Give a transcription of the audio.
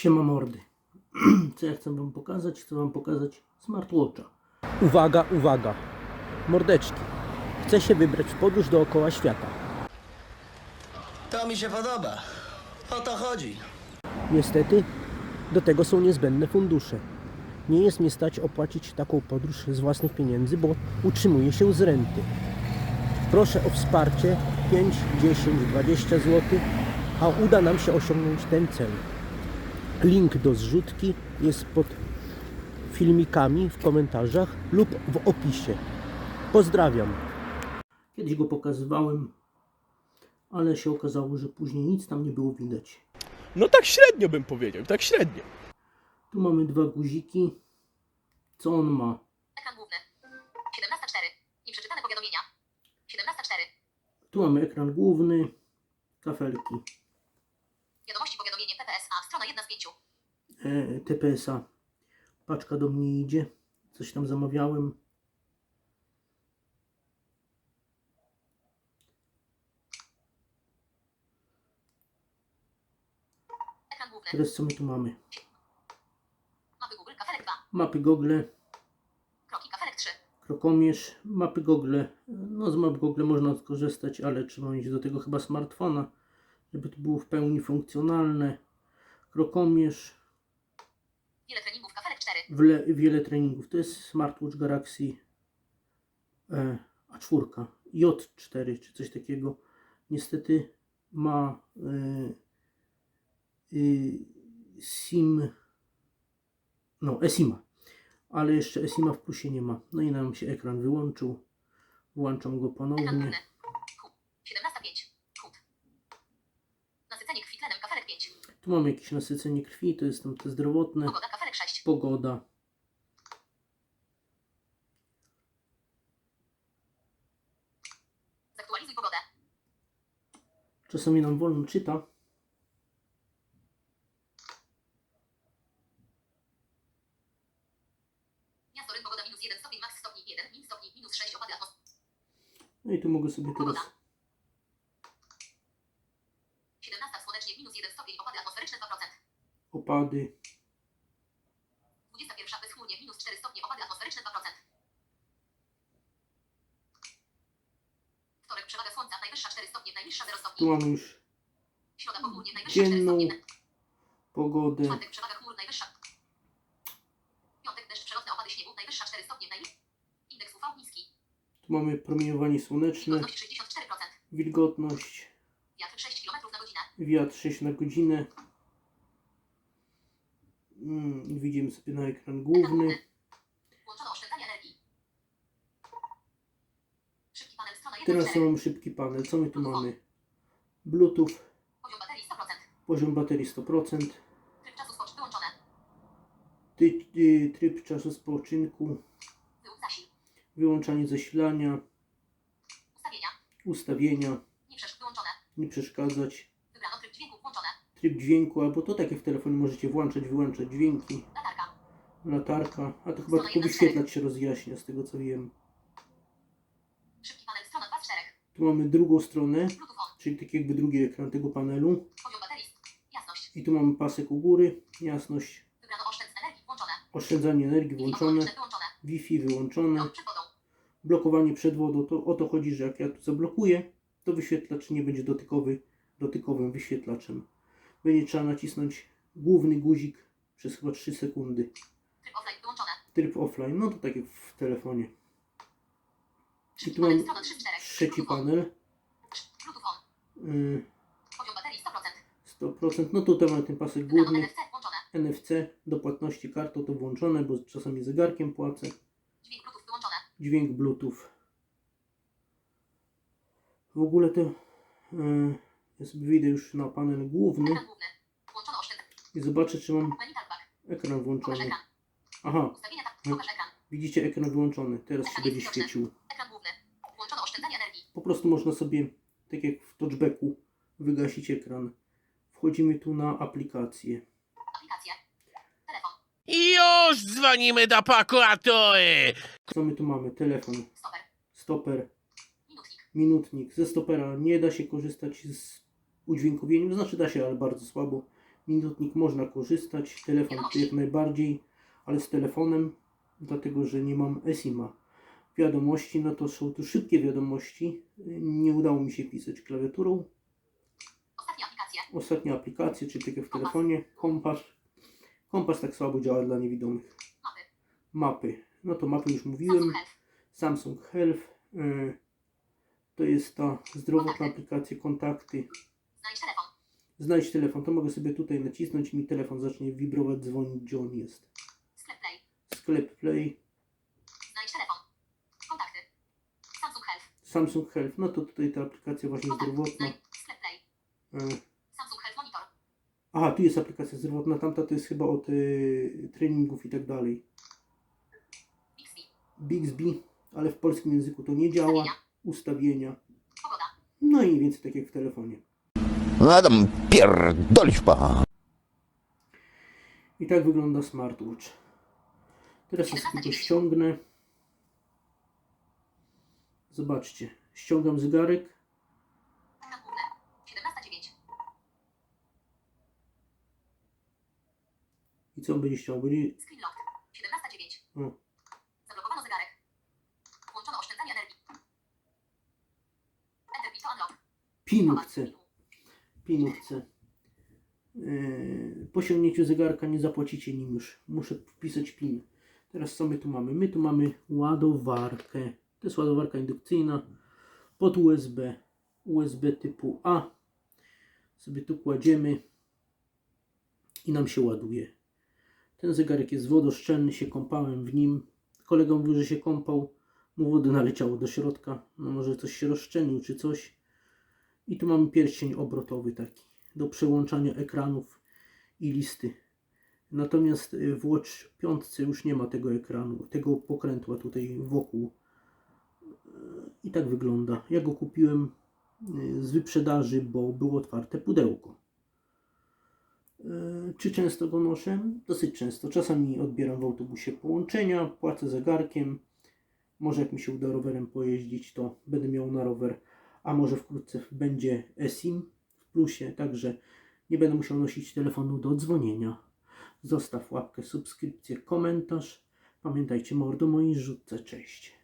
Siema mordy. Co ja chcę wam pokazać? Chcę wam pokazać smartwatcha. Uwaga, uwaga. Mordeczki. Chcę się wybrać w podróż dookoła świata. To mi się podoba. O to chodzi. Niestety, do tego są niezbędne fundusze. Nie jest mnie stać opłacić taką podróż z własnych pieniędzy, bo utrzymuję się z renty. Proszę o wsparcie 5, 10, 20 zł, a uda nam się osiągnąć ten cel. Link do zrzutki jest pod filmikami w komentarzach lub w opisie. Pozdrawiam. Kiedyś go pokazywałem, ale się okazało, że później nic tam nie było widać. No tak średnio bym powiedział, tak średnio. Tu mamy dwa guziki. Co on ma? Ekran główny. 17.4. Nieprzeczytane powiadomienia. 17.4. Tu mamy ekran główny, kafelki, Wiadomości powiadomienie TPSA. Strona 1 z 5. e, TPS-a. Paczka do mnie idzie. Coś tam zamawiałem. Ekran główny. Teraz co my tu mamy? Mapy Google. Kafelek 2. Mapy Google, Kroki. Kafelek 3. krokomierz, mapy Google. No z map Google można skorzystać, ale trzeba mieć do tego chyba smartfona, żeby to było w pełni funkcjonalne. Krokomierz, Wiele treningów. Kafelek 4. wle, wiele treningów. To jest smartwatch Galaxy e, A4, J4 czy coś takiego. Niestety ma e, y, SIM, no eSIMa, ale jeszcze eSIMa w plusie nie ma. No i nam się ekran wyłączył. Włączam go ponownie. główny. Q. 17.5. Kut. Nasycenie krwi tlenem. Kafelek 5. Tu mamy jakieś nasycenie krwi, to jest tam te zdrowotne. Pogoda. Kafelek 6. Pogoda. Zaktualizuj pogodę. Czasami nam wolno czyta. Miasto Ryn. Pogoda minus 1 stopień. Max stopni 1. Min stopni. Minus 6. Opady atmosfery. No i tu mogę sobie teraz 17 słonecznie. Minus 1 stopień. Opady atmosferyczne 2%. Opady. 21 bezchmurnie. Minus 4 stopnie. Opady atmosferyczne 2%. Wtorek przewaga słońca. Najwyższa 4 stopnie. Najniższa 0 Tu stopni. mamy już Środa południe. Najwyższa 4 dzienną stopnie. pogodę. Czwartek przewaga chmur. Najwyższa. Piątek deszcz przelotne opady śniegu. Najwyższa 4 stopnie. Najniższa. Indeks UV niski. Tu mamy promieniowanie słoneczne, Wilgotność 64%. wilgotność, Wiatr 6 km na godzinę. wiatr 6 na godzinę. Mm, widzimy sobie na ekran główny. Włączono oszczędzanie energii. Szybki panel strona 1 Teraz mam szybki panel. Co my tu mamy? Bluetooth, Poziom baterii 100%. poziom baterii 100%, Tryb czasu skocz wyłączone. tryb czasu spoczynku, wyłączanie zasilania, Ustawienia. ustawienia, nie przeszkadzać, Wybrano tryb dźwięku włączone. Tryb dźwięku, albo to tak jak w telefonie możecie włączać, wyłączać dźwięki, Latarka. latarka, a to chyba tylko wyświetlać się rozjaśnia z tego co wiem. Szybki panel strona 2 z 4. Tu mamy drugą stronę, czyli tak jakby drugi ekran tego panelu. Poziom baterii. Jasność. I tu mamy pasek u góry, jasność, Wybrano oszczędz energii włączone. oszczędzanie energii włączone. Wi-Fi wyłączone, Dom przed wodą. blokowanie przed wodą. To o to chodzi, że jak ja tu zablokuję, to wyświetlacz nie będzie dotykowy, dotykowym wyświetlaczem. Będzie trzeba nacisnąć główny guzik przez chyba 3 sekundy. Tryb offline wyłączone. Tryb offline, no to tak jak w telefonie. I tu mam strona 3 z 4. trzeci panel. Yy, Poziom baterii 100%. 100%. No tutaj mamy ten pasek górny. Włączone. NFC do płatności kartą to włączone, bo czasami zegarkiem płacę. Dźwięk Bluetooth wyłączone. Dźwięk Bluetooth. W ogóle to yy, ja sobie wyjdę już na panel główny i zobaczę, czy mam ekran włączony. Aha, Ustawienia tak. Ekran. widzicie ekran wyłączony. Teraz się będzie świecił. Po prostu można sobie, tak jak w touchbacku, wygasić ekran. Wchodzimy tu na aplikację. Aplikacje. Telefon. Już dzwonimy do prokuratury! Co my tu mamy? Telefon, Stoper. stoper, Minutnik. minutnik. Ze stopera nie da się korzystać z udźwiękowieniem, znaczy da się, ale bardzo słabo. minutnik można korzystać, telefon jak najbardziej, ale z telefonem, dlatego że nie mam eSIM-a. Wiadomości, no to są tu szybkie wiadomości. Nie udało mi się pisać klawiaturą. Ostatnie aplikacje. Ostatnie aplikacje, czyli takie w telefonie, kompas. Kompas tak słabo działa dla niewidomych. Mapy. Mapy. No to mapy już mówiłem. Samsung Health. Samsung Health. y, To jest ta zdrowotna aplikacja, kontakty. Znajdź telefon. Znajdź telefon, to mogę sobie tutaj nacisnąć i mi telefon zacznie wibrować, dzwonić, gdzie on jest. Sklep Play. Sklep Play, Znajdź telefon. Kontakty. Samsung Health. Samsung Health, no to tutaj ta aplikacja właśnie Kontakty. zdrowotna. Sklep Play. Y, Samsung Health Monitor. Aha, tu jest aplikacja zdrowotna, tamta to jest chyba od y, treningów i tak dalej. Bixby. Bixby, ale w polskim języku to nie działa. Ustawienia. Ustawienia. Pogoda. No i mniej więcej tak jak w telefonie. No tam pierdolisz pan. I tak wygląda smartwatch. Teraz ja sobie go ściągnę. Zobaczcie, ściągam zegarek. Ekran główny. 17.09. I co on będzie ściągał? Będzie... Screen locked. 17.09. O, Zablokowano zegarek. Włączono oszczędzanie energii. Enter to unlock. Chcę. Yy, po osiągnięciu zegarka nie zapłacicie nim już. Muszę wpisać pin. Teraz co my tu mamy? My tu mamy ładowarkę. To jest ładowarka indukcyjna pod USB. USB typu A. Sobie tu kładziemy i nam się ładuje. Ten zegarek jest wodoszczelny, się kąpałem w nim. Kolega mówił, że się kąpał, mu wody naleciało do środka. No może coś się rozszczelnił czy coś. I tu mamy pierścień obrotowy taki do przełączania ekranów i listy. Natomiast y, w Watch 5 już nie ma tego ekranu, tego pokrętła tutaj wokół. Y, I tak wygląda. Ja go kupiłem y, z wyprzedaży, bo było otwarte pudełko. Czy często go noszę? Dosyć często. Czasami odbieram w autobusie połączenia, płacę zegarkiem. Może jak mi się uda rowerem pojeździć, to będę miał na rower. A może wkrótce będzie eSIM w plusie, także nie będę musiał nosić telefonu do dzwonienia. Zostaw łapkę, subskrypcję, komentarz. Pamiętajcie, mordo mojej rzutce, cześć.